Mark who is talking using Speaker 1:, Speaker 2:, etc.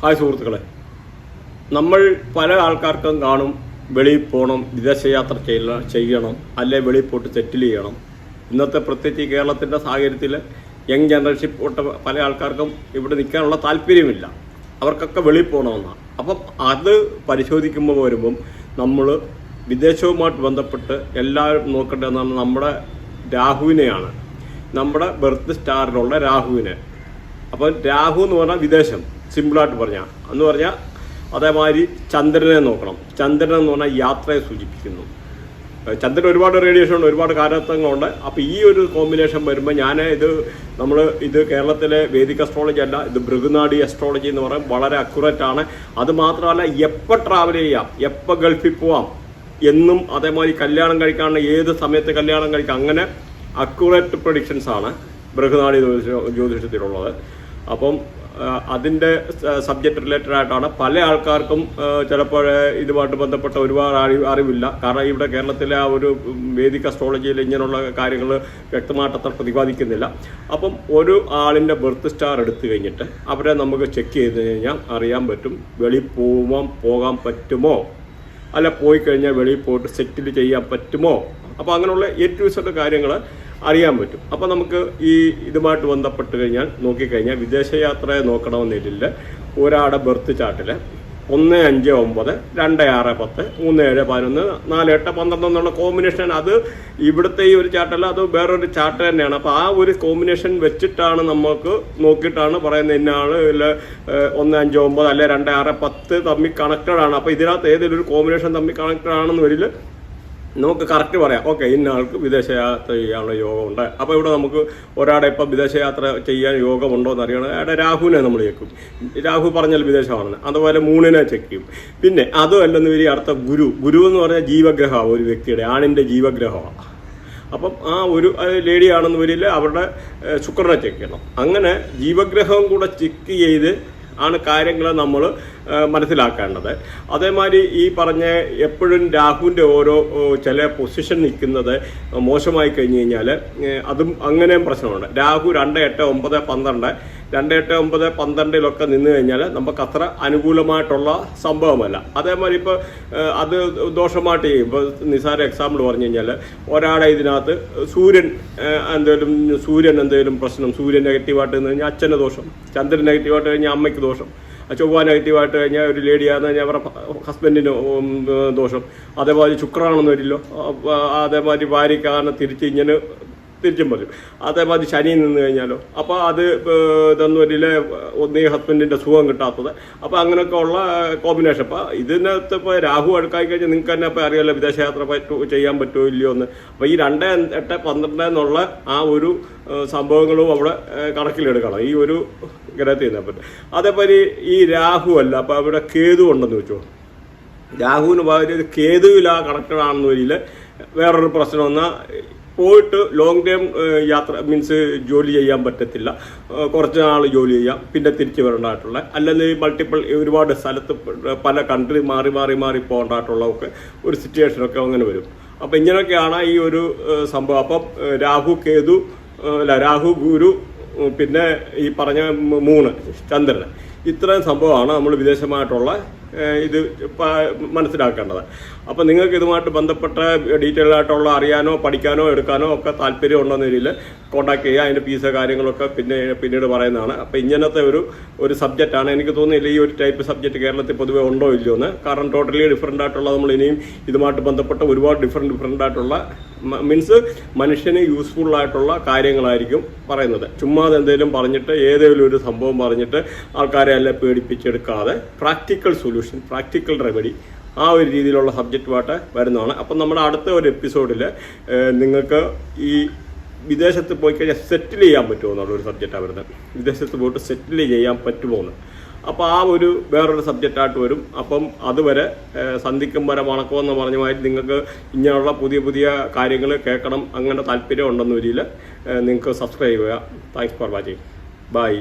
Speaker 1: Hi സുഹൃത്തുക്കളെ. നമ്മൾ പല ആൾക്കാർക്കും കാണും വെളിയിൽ പോകണം വിദേശയാത്ര ചെയ്യല ചെയ്യണം അല്ലെ വെളിയിൽ പോയിട്ട് സെറ്റിൽ ചെയ്യണം. ഇന്നത്തെ പ്രത്യേകിച്ച് കേരളത്തിന്റെ സാഹചര്യത്തിൽ യങ് ജനറേഷൻ പോട്ട പല ആൾക്കാർക്കും ഇവിടെ നിൽക്കാനുള്ള താല്പര്യമില്ല. അവർക്കൊക്കെ വെളിയിൽ പോകണമെന്നാണ് അപ്പം അത് പരിശോധിക്കുമ്പോൾ വരുമ്പം നമ്മൾ വിദേശവുമായിട്ട് ബന്ധപ്പെട്ട് എല്ലാവരും നോക്കേണ്ടതെന്നാണ് നമ്മുടെ രാഹുവിനെയാണ്. നമ്മുടെ ബർത്ത് സ്റ്റാറിലുള്ള രാഹുവിനെ. അപ്പം രാഹു എന്ന് പറഞ്ഞാൽ വിദേശം. സിമ്പിളായിട്ട് പറഞ്ഞാൽ എന്ന് പറഞ്ഞാൽ അതേമാതിരി ചന്ദ്രനെ നോക്കണം. ചന്ദ്രൻ എന്ന് പറഞ്ഞാൽ യാത്രയെ സൂചിപ്പിക്കുന്നു. ചന്ദ്രൻ ഒരുപാട് റേഡിയേഷൻ ഉണ്ട് ഒരുപാട് കാലത്വങ്ങളുണ്ട് അപ്പോൾ ഈ ഒരു കോമ്പിനേഷൻ വരുമ്പോൾ ഞാൻ ഇത് നമ്മൾ ഇത് കേരളത്തിലെ വേദിക് അസ്ട്രോളജി അല്ല ഇത് ഭൃഗുനാടി അസ്ട്രോളജി എന്ന് പറയും വളരെ അക്യുറേറ്റ് ആണ്. അത് മാത്രമല്ല എപ്പോൾ ട്രാവൽ ചെയ്യാം എപ്പോൾ ഗൾഫിൽ പോവാം എന്നും അതേമാതിരി കല്യാണം കഴിക്കാനുള്ള ഏത് സമയത്ത് കല്യാണം കഴിക്കാം അങ്ങനെ അക്യുറേറ്റ് പ്രൊഡിക്ഷൻസ് ആണ്. ബൃഹനാടി ജ്യോതിഷത്തിലുള്ളത്. അപ്പം അതിന്റെ സബ്ജക്റ്റ് റിലേറ്റഡ് ആയിട്ടാണ് പല ആൾക്കാർക്കും ചിലപ്പോൾ ഇതുമായിട്ട് ബന്ധപ്പെട്ട ഒരുപാട് അറിവ് അറിവില്ല. കാരണം ഇവിടെ കേരളത്തിലെ ആ ഒരു വേദിക അസ്ട്രോളജിയിൽ ഇങ്ങനെയുള്ള കാര്യങ്ങൾ വ്യക്തമായിട്ട് പ്രതിപാദിക്കുന്നില്ല. അപ്പം ഒരു ആളിന്റെ ബർത്ത് സ്റ്റാർ എടുത്തു കഴിഞ്ഞിട്ട് അവരെ നമുക്ക് ചെക്ക് ചെയ്ത് കഴിഞ്ഞാൽ അറിയാൻ പറ്റും വെളി പോവാൻ പോകാൻ പറ്റുമോ? അല്ല പോയി കഴിഞ്ഞാൽ വെളിയിൽ പോയിട്ട് സെറ്റിൽ ചെയ്യാൻ പറ്റുമോ? അപ്പോൾ അങ്ങനെയുള്ള എ ടു സെഡ് കാര്യങ്ങൾ അറിയാൻ പറ്റും. അപ്പോൾ നമുക്ക് ഈ ഇതുമായിട്ട് ബന്ധപ്പെട്ട് കഴിഞ്ഞാൽ നോക്കിക്കഴിഞ്ഞാൽ വിദേശയാത്രയെ നോക്കണമെന്നില്ല ഒരാളുടെ ബർത്ത് ചാർട്ടിൽ ഒന്ന് അഞ്ച് ഒമ്പത് രണ്ട് ആറ് പത്ത് മൂന്ന് ഏഴ് പതിനൊന്ന് നാല് എട്ട് പന്ത്രണ്ട് എന്നുള്ള കോമ്പിനേഷൻ അത് ഇവിടുത്തെ ഈ ഒരു ചാർട്ടല്ല അത് വേറൊരു ചാർട്ട് തന്നെയാണ്. അപ്പോൾ ആ ഒരു കോമ്പിനേഷൻ വെച്ചിട്ടാണ് നമുക്ക് നോക്കിയിട്ടാണ് പറയുന്നത് ഇന്ന ആൾ ഇല്ല ഒന്ന് അഞ്ച് ഒമ്പത് അല്ലെ രണ്ട് ആറ് പത്ത് തമ്മിൽ കണക്റ്റഡ് ആണ്. അപ്പോൾ ഇതിനകത്ത് ഏതെങ്കിലും ഒരു കോമ്പിനേഷൻ തമ്മിൽ കണക്റ്റഡ് ആണെന്ന് വരിൽ നമുക്ക് കറക്റ്റ് പറയാം. ഓക്കെ ഇന്ന ആൾക്ക് വിദേശയാത്ര ചെയ്യാനുള്ള യോഗമുണ്ട്. അപ്പോൾ ഇവിടെ നമുക്ക് ഒരാടെ ഇപ്പം വിദേശയാത്ര ചെയ്യാൻ യോഗമുണ്ടോ എന്ന് അറിയണം അയാളുടെ രാഹുവിനെ നമ്മൾ ചെക്കും രാഹു പറഞ്ഞാൽ വിദേശമാണെന്ന് അതുപോലെ മൂണിനെ ചെക്ക് ചെയ്യും. പിന്നെ അതും അല്ലെന്ന് വരി അടുത്ത ഗുരു. ഗുരു എന്ന് പറഞ്ഞാൽ ജീവഗ്രഹമാണ് ഒരു വ്യക്തിയുടെ ആണിന്റെ ജീവഗ്രഹമാണ്. അപ്പം ആ ഒരു ലേഡി ആണെന്ന് വരില്ല അവരുടെ ശുക്രനെ ചെക്ക് ചെയ്യണം. അങ്ങനെ ജീവഗ്രഹവും കൂടെ ചെക്ക് ചെയ്ത് ആണ് കാര്യങ്ങൾ നമ്മൾ മനസ്സിലാക്കേണ്ടത്. അതേമാതിരി ഈ പറഞ്ഞ എപ്പോഴും രാഹുവിന്റെ ഓരോ ചില പൊസിഷൻ നിൽക്കുന്നത് മോശമായി കഴിഞ്ഞ് കഴിഞ്ഞാൽ അതും അങ്ങനെയും പ്രശ്നമുണ്ട്. രാഹു രണ്ട് എട്ട് ഒമ്പത് പന്ത്രണ്ട്. രണ്ട് എട്ട് ഒമ്പത് പന്ത്രണ്ടിലൊക്കെ നിന്ന് കഴിഞ്ഞാൽ നമുക്ക് അത്ര അനുകൂലമായിട്ടുള്ള സംഭവമല്ല. അതേമാതിരി ഇപ്പോൾ അത് ദോഷമായിട്ട് ചെയ്യും. ഇപ്പോൾ നിസാര എക്സാമ്പിൾ പറഞ്ഞു കഴിഞ്ഞാൽ ഒരാളെ ഇതിനകത്ത് സൂര്യൻ എന്തെങ്കിലും സൂര്യൻ എന്തെങ്കിലും പ്രശ്നം സൂര്യൻ നെഗറ്റീവായിട്ട് നിന്ന് കഴിഞ്ഞാൽ അച്ഛന് ദോഷം ചന്ദ്രൻ നെഗറ്റീവായിട്ട് കഴിഞ്ഞാൽ അമ്മയ്ക്ക് ദോഷം. ചൊവ്വ നെഗറ്റീവായിട്ട് കഴിഞ്ഞാൽ ഒരു ലേഡിയാന്ന് കഴിഞ്ഞാൽ അവരുടെ ഹസ്ബൻഡിന് ദോഷം. അതേമാതിരി ശുക്രാണെന്ന് വരില്ലോ. അതേമാതിരി ഭാര്യക്കാരനെ തിരിച്ച് ഇങ്ങനെ തിരിച്ചും പറയും അതേമാതിരി ശനി നിന്ന് കഴിഞ്ഞാലോ. അപ്പോൾ അത് ഇതൊന്നും വരില്ല. ഒന്നീ ഹസ്ബൻഡിന്റെ സുഖം കിട്ടാത്തത്. അപ്പോൾ അങ്ങനെയൊക്കെ ഉള്ള കോമ്പിനേഷൻ. അപ്പോൾ ഇതിനകത്ത് ഇപ്പോൾ രാഹു അടുക്കായി കഴിഞ്ഞാൽ നിങ്ങൾക്ക് തന്നെ ഇപ്പോൾ അറിയാമല്ലോ വിദേശയാത്ര പറ്റൂ ചെയ്യാൻ പറ്റുമോ ഇല്ലയോ എന്ന്. അപ്പോൾ ഈ രണ്ട് എട്ട് പന്ത്രണ്ട് എന്നുള്ള ആ ഒരു സംഭവങ്ങളും അവിടെ കണക്കിലെടുക്കണം. ഈ ഒരു ഗ്രഹത്തിൽ നിന്നാൽ പറ്റും അതേപോലെ ഈ രാഹു അല്ല അപ്പോൾ അവിടെ കേതു ഉണ്ടെന്ന് വെച്ചോ രാഹുവിന് പകരം കേതുവിലാ കണക്റ്റഡ് ആണെന്ന് വരില്ല വേറൊരു പ്രശ്നം എന്നാൽ പോയിട്ട് ലോങ് ടൈം യാത്ര മീൻസ് ജോലി ചെയ്യാൻ പറ്റത്തില്ല. കുറച്ച് നാൾ ജോലി ചെയ്യാം പിന്നെ തിരിച്ചു വരേണ്ടതായിട്ടുള്ള അല്ലെങ്കിൽ മൾട്ടിപ്പിൾ ഒരുപാട് സ്ഥലത്ത് പല കൺട്രി മാറി മാറി മാറി പോകേണ്ടതായിട്ടുള്ള ഒക്കെ ഒരു സിറ്റുവേഷനൊക്കെ അങ്ങനെ വരും. അപ്പം ഇങ്ങനെയൊക്കെയാണ് ഈ ഒരു സംഭവം. അപ്പം രാഹു കേതു അല്ല രാഹു ഗുരു പിന്നെ ഈ പറഞ്ഞ മൂന്ന് ചന്ദ്രൻ ഇത്രയും സംഭവമാണ് നമ്മൾ വിദേശമായിട്ടുള്ള ഇത് മനസ്സിലാക്കേണ്ടത്. അപ്പം നിങ്ങൾക്ക് ഇതുമായിട്ട് ബന്ധപ്പെട്ട ഡീറ്റെയിൽ ആയിട്ടുള്ള അറിയാനോ പഠിക്കാനോ എടുക്കാനോ ഒക്കെ താല്പര്യം ഉണ്ടെന്ന രീതിയിൽ കോൺടാക്ട് ചെയ്യുക. അതിന്റെ ഫീസ് കാര്യങ്ങളൊക്കെ പിന്നെ പിന്നീട് പറയുന്നതാണ്. അപ്പോൾ ഇങ്ങനത്തെ ഒരു ഒരു സബ്ജക്റ്റാണ് എനിക്ക് തോന്നുന്നില്ല ഈ ഒരു ടൈപ്പ് സബ്ജക്റ്റ് കേരളത്തിൽ പൊതുവേ ഉണ്ടോ ഇല്ലയോ എന്ന്. കാരണം ടോട്ടലി ഡിഫറെന്റ് ആയിട്ടുള്ള നമ്മൾ ഇനിയും ഇതുമായിട്ട് ബന്ധപ്പെട്ട ഒരുപാട് ഡിഫറെന്റ് ഡിഫറെന്റ് ആയിട്ടുള്ള മീൻസ് മനുഷ്യന് യൂസ്ഫുൾ ആയിട്ടുള്ള കാര്യങ്ങളായിരിക്കും പറയുന്നത്. ചുമ്മാതെ എന്തെങ്കിലും പറഞ്ഞിട്ട് ഏതെങ്കിലും ഒരു സംഭവം പറഞ്ഞിട്ട് ആൾക്കാരെ എല്ലാം പേടിപ്പിച്ചെടുക്കാതെ പ്രാക്ടിക്കൽ സൊല്യൂഷൻ പ്രാക്ടിക്കൽ റെമഡി ആ ഒരു രീതിയിലുള്ള സബ്ജക്റ്റ് സബ്ജക്റ്റുമായിട്ട് വരുന്നതാണ്. അപ്പം നമ്മുടെ അടുത്ത ഒരു എപ്പിസോഡിൽ നിങ്ങൾക്ക് ഈ വിദേശത്ത് പോയി കഴിഞ്ഞാൽ സെറ്റിൽ ചെയ്യാൻ പറ്റുമോ എന്നുള്ളൊരു സബ്ജക്റ്റാണ് വരുന്നത്. വിദേശത്ത് പോയിട്ട് സെറ്റിൽ ചെയ്യാൻ പറ്റുമോ എന്ന്. അപ്പോൾ ആ ഒരു വേറൊരു സബ്ജക്റ്റായിട്ട് വരും. അപ്പം അതുവരെ സന്ധിക്കും വരെ മണക്കമെന്ന് പറഞ്ഞ മാതിരി നിങ്ങൾക്ക് ഇങ്ങനെയുള്ള പുതിയ പുതിയ കാര്യങ്ങൾ കേൾക്കണം അങ്ങനെ താല്പര്യം ഉണ്ടെന്ന് നിങ്ങൾക്ക് സബ്സ്ക്രൈബ് ചെയ്യുക. Thanks for watching bye